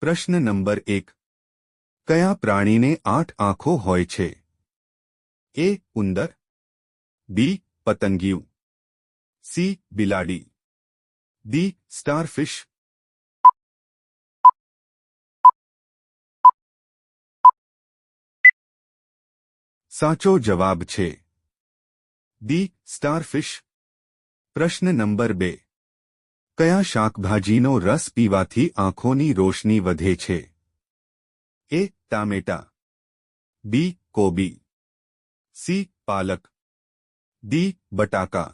પ્રશ્ન નંબર એક. કયા પ્રાણીને આઠ આંખો હોય છે? એ, ઉંદર. બી, પતંગિયું. સી, બિલાડી. દી સ્ટારફિશ. સાચો જવાબ છે. દી સ્ટારફિશ. પ્રશ્ન નંબર બે. કયા શાકભાજીનો રસ પીવાથી આંખોની રોશની વધે છે એ ટામેટા બી કોબી સી પાલક ડી બટાકા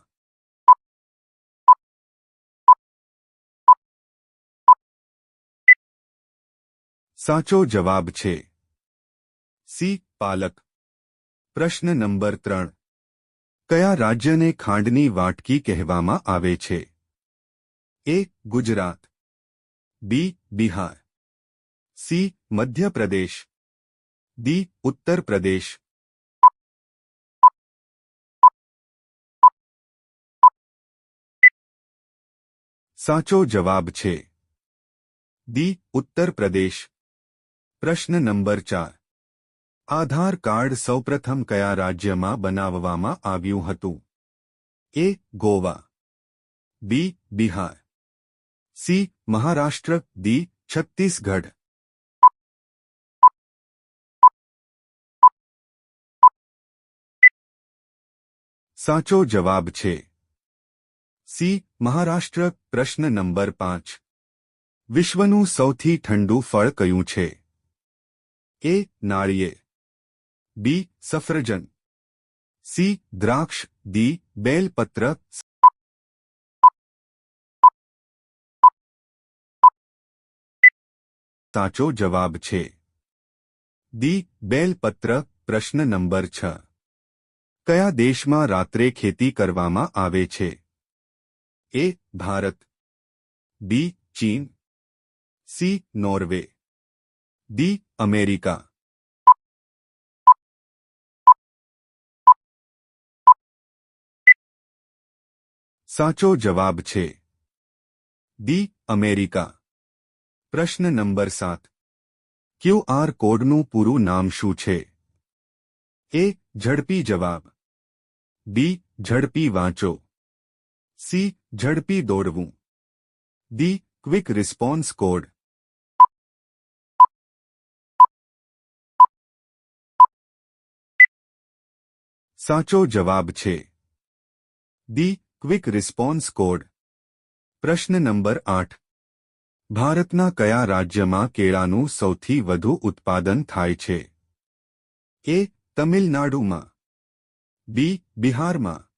સાચો જવાબ છે સી પાલક પ્રશ્ન નંબર ત્રણ કયા રાજ્યને ખાંડની વાટકી કહેવામાં આવે છે A Gujarat B Bihar C Madhya Pradesh D Uttar Pradesh સાચો જવાબ છે ડી ઉત્તર પ્રદેશ પ્રશ્ન નંબર ચાર આધાર કાર્ડ સૌપ્રથમ કયા રાજ્યમાં બનાવવામાં આવ્યું હતું A Goa B Bihar C Maharashtra D Chhattisgarh સાચો જવાબ છે સી મહારાષ્ટ્ર પ્રશ્ન નંબર પાંચ વિશ્વનું સૌથી ઠંડુ ફળ કયું છે એ નાળિયેર બી સફરજન સી દ્રાક્ષ ડી બેલપત્ર સાચો જવાબ છે દી બેલપત્ર પ્રશ્ન નંબર છ કયા દેશમાં રાત્રે ખેતી કરવામાં આવે છે એ ભારત બી ચીન સી નોર્વે ડી અમેરિકા સાચો જવાબ છે ડી અમેરિકા પ્રશ્ન નંબર સાત ક્યુઆર કોડનું પૂરું નામ શું છે એ ઝડપી જવાબ બી ઝડપી વાંચો સી ઝડપી દોડવું ડી ક્વિક રિસ્પોન્સ કોડ સાચો જવાબ છે ડી ક્વિક રિસ્પોન્સ કોડ પ્રશ્ન નંબર આઠ ભારતના કયા રાજ્યમાં કેળાનું સૌથી વધુ ઉત્પાદન થાય છે? એ, તમિલનાડુમાં. બી, બિહારમાં.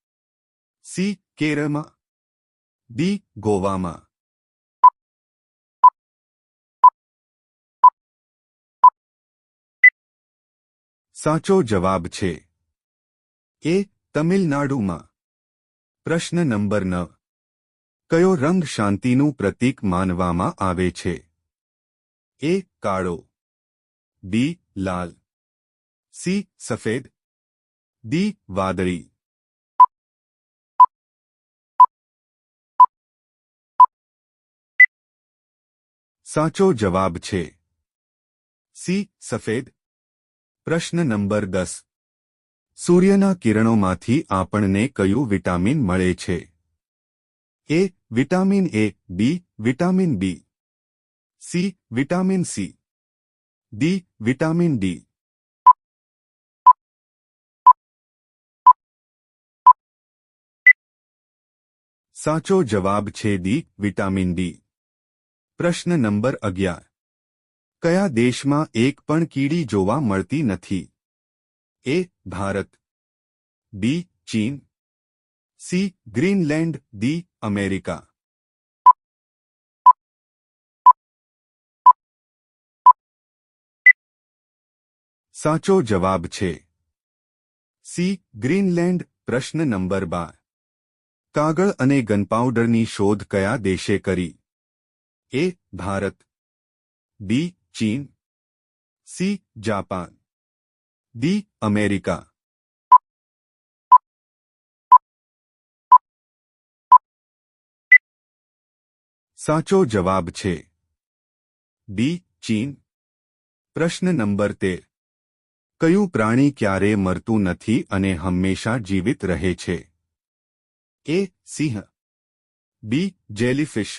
સી, કેરળમાં. ડી, ગોવામાં. સાચો જવાબ છે. એ, તમિલનાડુમાં. પ્રશ્ન નંબર નવ કયો રંગ શાંતિનું પ્રતીક માનવામાં આવે છે? એ કાળો, બી લાલ, સી સફેદ, ડી વાદળી. સાચો જવાબ છે, સી સફેદ. પ્રશ્ન નંબર દસ. સૂર્યના કિરણોમાંથી આપણને કયું વિટામિન મળે છે? A vitamin A B vitamin B C vitamin C D vitamin D સાચો જવાબ છે ડી વિટામિન ડી પ્રશ્ન નંબર અગિયાર કયા દેશમાં એક પણ કીડી જોવા મળતી નથી એ ભારત બી ચીન સી ગ્રીનલેન્ડ ડી અમેરિકા સાચો જવાબ છે સી ગ્રીનલેન્ડ પ્રશ્ન નંબર બાર કાગળ અને ગનપાઉડરની શોધ કયા દેશે કરી એ ભારત બી ચીન સી જાપાન ડી અમેરિકા સાચો જવાબ છે ડી ચીન પ્રશ્ન નંબર તેર કયું પ્રાણી ક્યારે મરતું નથી અને હંમેશા જીવિત રહે છે એ સિંહ બી જેલીફિશ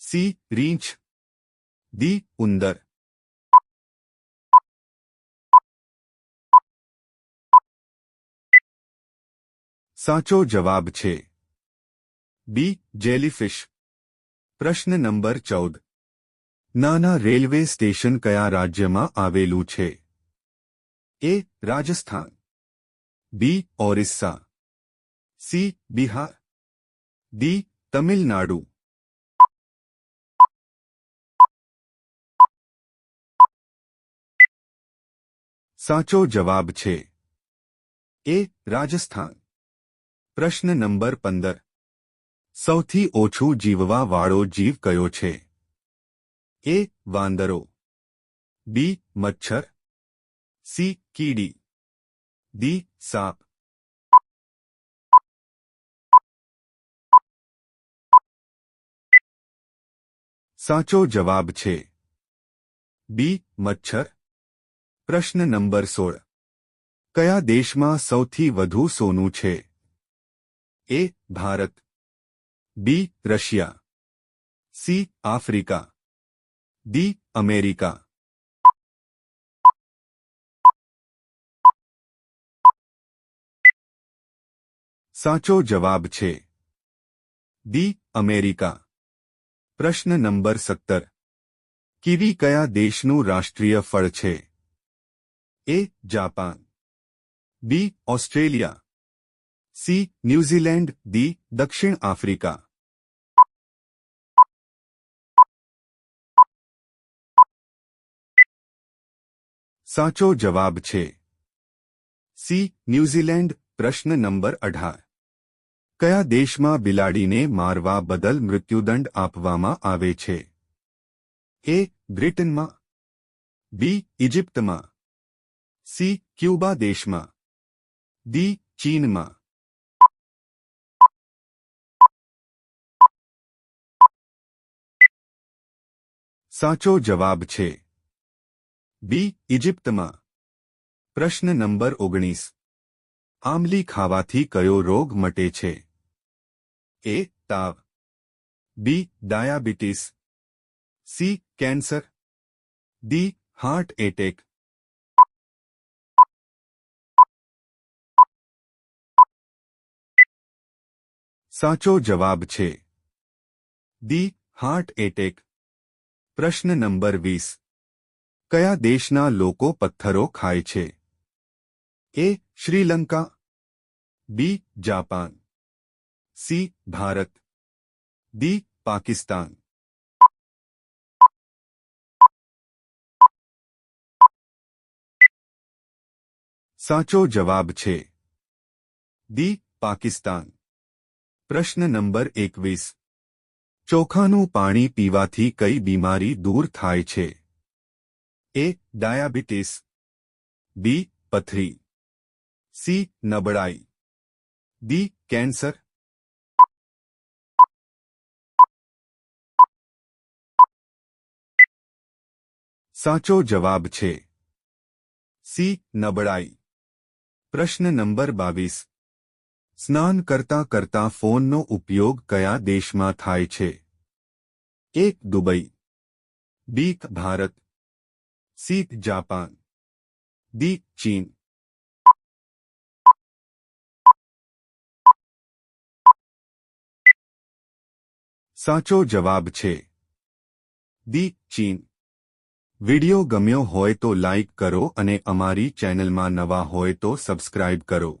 સી રીંછ ડી ઉંદર સાચો જવાબ છે બી જેલીફિશ પ્રશ્ન નંબર ચૌદ નાના રેલવે સ્ટેશન કયા રાજ્યમાં આવેલું છે A Rajasthan B Orissa C Bihar D Tamil Nadu સાચો જવાબ છે એ રાજસ્થાન પ્રશ્ન નંબર પંદર સૌથી ઓછું જીવવા વાળો જીવ કયો છે? એ, વાંદરો. બી, મચ્છર. સી, કીડી. ડી, સાપ. સાચો જવાબ છે. બી, મચ્છર. પ્રશ્ન નંબર સોળ. કયા દેશમાં સૌથી વધુ સોનું છે? A, Bharat. B Russia C Africa D America સાચો જવાબ છે. ડી અમેરિકા પ્રશ્ન નંબર સત્તર. કીવી કયા દેશનું રાષ્ટ્રીય ફળ છે? A Japan B Australia C, New Zealand, D, દક્ષિણ આફ્રિકા. સાચો જવાબ છે. સી, ન્યૂઝીલેન્ડ, પ્રશ્ન નંબર અઢાર. કયા દેશમાં બિલાડીને મારવા બદલ મૃત્યુદંડ આપવામાં આવે છે? એ, બ્રિટનમાં. બી ઇજિપ્તમાં સી, ક્યુબા દેશમાં. ડી, ચીનમાં. સાચો જવાબ છે. બી, ઇજિપ્તમાં. પ્રશ્ન નંબર ઓગણીસ. આમલી ખાવાથી કયો રોગ મટે છે? એ, તાવ. B, diabetes. C, cancer. D, heart attack. સાચો જવાબ છે. D, heart attack. પ્રશ્ન નંબર વીસ કયા દેશના લોકો પથ્થરો ખાય છે A Sri Lanka B Japan C Bharat D Pakistan સાચો જવાબ છે ડી પાકિસ્તાન પ્રશ્ન નંબર એકવીસ ચોખાનું પાણી પીવાથી કઈ બીમારી દૂર થાય છે? એ, ડાયાબિટીસ. બી, પથરી. સી, નબળાઈ. D, cancer. સાચો જવાબ છે. સી, નબળાઈ. પ્રશ્ન નંબર બાવીસ. સ્નાન કરતા કરતા ફોનનો ઉપયોગ કયા દેશમાં થાય છે? એક દુબઈ બીક ભારત સીત જાપાન દીક ચીન સાચો જવાબ છે દી ચીન વિડિયો ગમ્યો હોય તો લાઇક કરો અને અમારી ચેનલમાં નવા હોય તો સબસ્ક્રાઇબ કરો